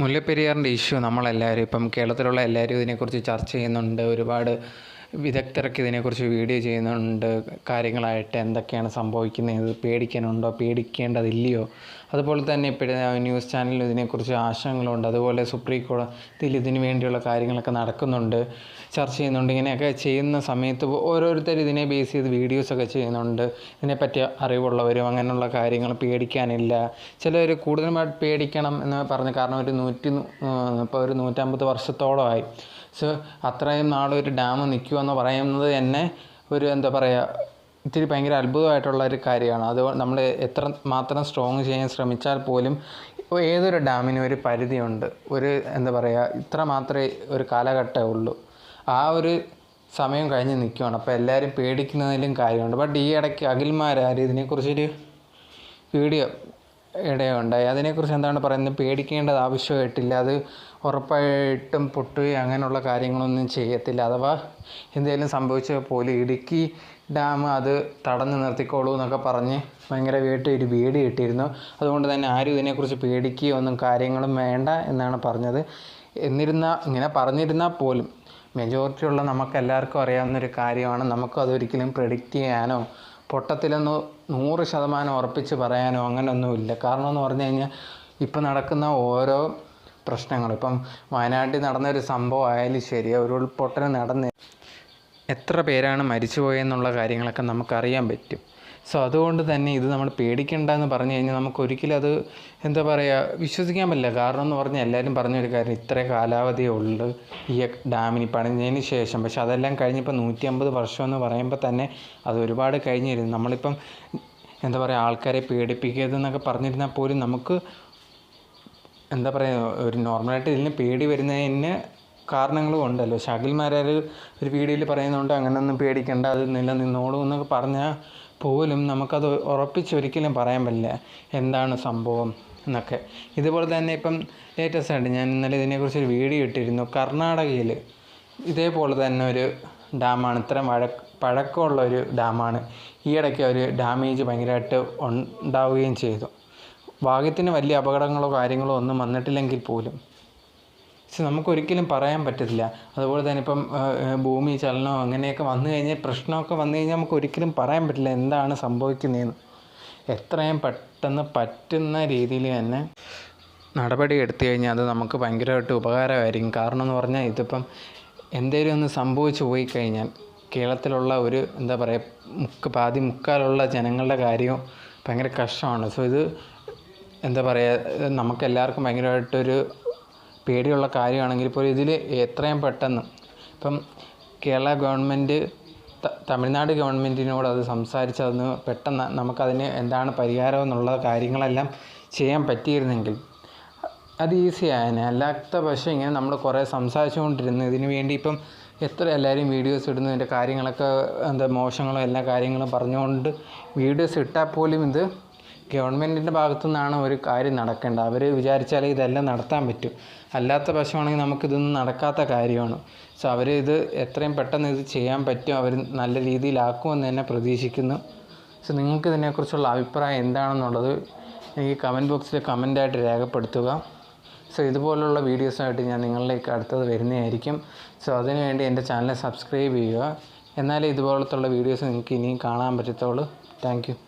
മുല്ലപ്പെരിയാറിന്റെ issue നമ്മളെല്ലാവരും ഇപ്പം കേരളത്തിലുള്ള എല്ലാവരും ഇതിനെക്കുറിച്ച് ചർച്ച ചെയ്യുന്നുണ്ട്. ഒരുപാട് വിദഗ്ധരൊക്കെ ഇതിനെക്കുറിച്ച് വീഡിയോ ചെയ്യുന്നുണ്ട്. കാര്യങ്ങളായിട്ട് എന്തൊക്കെയാണ് സംഭവിക്കുന്നത്? പേടിക്കാനുണ്ടോ? പേടിക്കേണ്ടതില്ലയോ? അതുപോലെ തന്നെ ഇപ്പോഴത്തെ ന്യൂസ് ചാനലിൽ ഇതിനെക്കുറിച്ച് ആശങ്കകളുണ്ട്. അതുപോലെ സുപ്രീം കോടതിയിൽ ഇതിനു വേണ്ടിയുള്ള കാര്യങ്ങളൊക്കെ നടക്കുന്നുണ്ട്. ചർച്ച ചെയ്യുന്നുണ്ട്. ഇങ്ങനെയൊക്കെ ചെയ്യുന്ന സമയത്ത് ഓരോരുത്തർ ഇതിനെ ബേസ് ചെയ്ത് വീഡിയോസൊക്കെ ചെയ്യുന്നുണ്ട്. ഇതിനെപ്പറ്റി അറിവുള്ളവരും അങ്ങനെയുള്ള കാര്യങ്ങൾ പേടിക്കാനില്ല. ചിലർ കൂടുതലുമായിട്ട് പേടിക്കണം എന്ന് പറഞ്ഞ് കാരണം ഒരു നൂറ്റി ഇപ്പോൾ ഒരു നൂറ്റമ്പത് വർഷത്തോളമായി. സോ അത്രയും നാളൊരു ഡാം നിൽക്കുമെന്ന് പറയുന്നത് തന്നെ ഒരു എന്താ പറയുക ഇത്തിരി ഭയങ്കര അത്ഭുതമായിട്ടുള്ള ഒരു കാര്യമാണ്. അത് നമ്മൾ എത്ര മാത്രം സ്ട്രോങ് ചെയ്യാൻ ശ്രമിച്ചാൽ പോലും ഏതൊരു ഡാമിനും ഒരു പരിധിയുണ്ട്. ഒരു എന്താ പറയുക ഇത്ര മാത്രമേ ഒരു കാലഘട്ടമേ ഉള്ളൂ. ആ ഒരു സമയം കഴിഞ്ഞ് നിൽക്കുകയാണ് അപ്പോൾ എല്ലാവരും പേടിക്കുന്നതിലും കാര്യമുണ്ട്. ബട്ട് ഈ ഇടയ്ക്ക് അഖിൽമാരാർ ഇതിനെക്കുറിച്ചൊരു വീഡിയോ ഇടയുണ്ടായി. അതിനെക്കുറിച്ച് എന്താണ് പറയുന്നത്? പേടിക്കേണ്ടത് ആവശ്യമായിട്ടില്ല. അത് ഉറപ്പായിട്ടും പൊട്ടുകയും അങ്ങനെയുള്ള കാര്യങ്ങളൊന്നും ചെയ്യത്തില്ല. അഥവാ എന്തെങ്കിലും സംഭവിച്ചാൽ പോലും ഇടുക്കി ഡാം അത് തടഞ്ഞു നിർത്തിക്കോളൂ എന്നൊക്കെ പറഞ്ഞ് ഭയങ്കരമായിട്ട് ഒരു വീട് കിട്ടിയിരുന്നു അതുകൊണ്ട് തന്നെ ആരും ഇതിനെക്കുറിച്ച് പേടിക്കുകയോ ഒന്നും കാര്യങ്ങളും വേണ്ട എന്നാണ് പറഞ്ഞത്. എന്നിരുന്ന ഇങ്ങനെ പറഞ്ഞിരുന്നാൽ പോലും മെജോറിറ്റി ഉള്ള നമുക്കെല്ലാവർക്കും അറിയാവുന്നൊരു കാര്യമാണ്. നമുക്കും അതൊരിക്കലും പ്രെഡിക്റ്റ് ചെയ്യാനോ പൊട്ടത്തിലെന്ന് നൂറ് ശതമാനം ഉറപ്പിച്ച് പറയാനോ അങ്ങനെയൊന്നുമില്ല കാരണം എന്ന് പറഞ്ഞു കഴിഞ്ഞാൽ ഇപ്പം നടക്കുന്ന ഓരോ പ്രശ്നങ്ങൾ ഇപ്പം വയനാട്ടിൽ നടന്നൊരു സംഭവം ആയാലും ശരി ഒരു ഉൾപൊട്ടൽ നടന്ന് എത്ര പേരാണ് മരിച്ചു പോയെന്നുള്ള കാര്യങ്ങളൊക്കെ നമുക്കറിയാൻ പറ്റും. സോ അതുകൊണ്ട് തന്നെ ഇത് നമ്മൾ പേടിക്കേണ്ട എന്ന് പറഞ്ഞു കഴിഞ്ഞാൽ നമുക്ക് ഒരിക്കലും അത് എന്താ പറയുക വിശ്വസിക്കാൻ പറ്റില്ല. കാരണം എന്ന് പറഞ്ഞാൽ എല്ലാവരും പറഞ്ഞൊരു കാര്യം ഇത്ര കാലാവധിയേ ഉള്ളൂ ഈ ഡാമിന് പണിഞ്ഞതിന് ശേഷം. പക്ഷെ അതെല്ലാം കഴിഞ്ഞിപ്പോൾ നൂറ്റി അമ്പത് വർഷം എന്ന് പറയുമ്പോൾ തന്നെ അത് ഒരുപാട് കഴിഞ്ഞിരുന്നു. നമ്മളിപ്പം എന്താ പറയുക ആൾക്കാരെ പേടിപ്പിക്കരുതെന്നൊക്കെ പറഞ്ഞിരുന്നാൽ പോലും നമുക്ക് എന്താ പറയുക ഒരു നോർമലായിട്ട് ഇതിന് പേടി വരുന്നതിന് കാരണങ്ങളും ഉണ്ടല്ലോ. ശകിൽമാരാർ ഒരു വീഡിയോയിൽ പറയുന്നുണ്ട് അങ്ങനെയൊന്നും പേടിക്കേണ്ട അത് നിലനിന്നോളൂ എന്നൊക്കെ പറഞ്ഞാൽ പോലും നമുക്കത് ഉറപ്പിച്ച് ഒരിക്കലും പറയാൻ പറ്റില്ല. എന്താണ് സംഭവം എന്നൊക്കെ. ഇതുപോലെ തന്നെ ഇപ്പം ലേറ്റസ്റ്റ് ആയിട്ട് ഞാൻ ഇന്നലെ ഇതിനെക്കുറിച്ച് ഒരു വീഡിയോ ഇട്ടിരുന്നു. കർണാടകയിൽ ഇതേപോലെ തന്നെ ഒരു ഡാമാണ് ഇത്രയും മഴ പഴക്കമുള്ള ഒരു ഡാമാണ് ഈയിടയ്ക്ക് ഒരു ഡാമേജ് ഭയങ്കരമായിട്ട് ഉണ്ടാവുകയും ചെയ്തു. ഭാഗ്യത്തിന് വലിയ അപകടങ്ങളോ കാര്യങ്ങളോ ഒന്നും വന്നിട്ടില്ലെങ്കിൽ പോലും. പക്ഷെ നമുക്കൊരിക്കലും പറയാൻ പറ്റത്തില്ല. അതുപോലെ തന്നെ ഇപ്പം ഭൂമി ചലനം അങ്ങനെയൊക്കെ വന്നു കഴിഞ്ഞാൽ പ്രശ്നമൊക്കെ വന്നു കഴിഞ്ഞാൽ നമുക്ക് ഒരിക്കലും പറയാൻ പറ്റില്ല എന്താണ് സംഭവിക്കുന്നതെന്ന്. എത്രയും പെട്ടെന്ന് പറ്റുന്ന രീതിയിൽ തന്നെ നടപടി എടുത്തു കഴിഞ്ഞാൽ അത് നമുക്ക് ഭയങ്കരമായിട്ട് ഉപകാരമായിരിക്കും. കാരണം എന്ന് പറഞ്ഞാൽ ഇതിപ്പം എന്തെങ്കിലും ഒന്ന് സംഭവിച്ചു പോയി കഴിഞ്ഞാൽ കേരളത്തിലുള്ള ഒരു എന്താ പറയുക മുക്ക് പാതി മുക്കാലുള്ള ജനങ്ങളുടെ കാര്യവും ഭയങ്കര കഷ്ടമാണ്. സോ ഇത് എന്താ പറയുക നമുക്കെല്ലാവർക്കും ഭയങ്കരമായിട്ടൊരു പേടിയുള്ള കാര്യമാണെങ്കിൽ പോലും ഇതിൽ എത്രയും പെട്ടെന്ന് ഇപ്പം കേരള ഗവൺമെന്റ് തമിഴ്നാട് ഗവൺമെന്റിനോട് അത് സംസാരിച്ച് അതൊന്ന് പെട്ടെന്ന് നമുക്കതിന് എന്താണ് പരിഹാരം എന്നുള്ള കാര്യങ്ങളെല്ലാം ചെയ്യാൻ പറ്റിയിരുന്നെങ്കിൽ അത് ഈസി ആയേനെ. അല്ലാത്ത പക്ഷേ ഇങ്ങനെ നമ്മൾ കുറേ സംസാരിച്ചുകൊണ്ടിരുന്നു. ഇതിന് വേണ്ടി ഇപ്പം എത്ര എല്ലാവരും വീഡിയോസ് ഇടുന്നു ഇതിന്റെ കാര്യങ്ങളൊക്കെ എന്താ മോശങ്ങളും എല്ലാ കാര്യങ്ങളും പറഞ്ഞുകൊണ്ട് വീഡിയോസ് ഇട്ടാൽ പോലും ഇത് ഗവൺമെന്റിന്റെ ഭാഗത്തു നിന്നാണ് ഒരു കാര്യം നടക്കേണ്ടത്. അവർ വിചാരിച്ചാലേ ഇതെല്ലാം നടത്താൻ പറ്റും. അല്ലാത്ത പക്ഷമാണെങ്കിൽ നമുക്കിതൊന്നും നടക്കാത്ത കാര്യമാണ്. സോ അവർ ഇത് എത്രയും പെട്ടെന്ന് ഇത് ചെയ്യാൻ പറ്റും. അവർ നല്ല രീതിയിലാക്കുമെന്ന് തന്നെ പ്രതീക്ഷിക്കുന്നു. സോ നിങ്ങൾക്ക് ഇതിനെക്കുറിച്ചുള്ള അഭിപ്രായം എന്താണെന്നുള്ളത് എനിക്ക് കമന്റ് ബോക്സിൽ കമന്റായിട്ട് രേഖപ്പെടുത്തുക. സോ ഇതുപോലുള്ള വീഡിയോസായിട്ട് ഞാൻ നിങ്ങളിലേക്ക് അടുത്തത് വരുന്നതായിരിക്കും. സോ അതിനുവേണ്ടി എന്റെ ചാനൽ സബ്സ്ക്രൈബ് ചെയ്യുക. എന്നാലേ ഇതുപോലത്തുള്ള വീഡിയോസ് നിങ്ങൾക്ക് ഇനിയും കാണാൻ പറ്റത്തുള്ളൂ. താങ്ക്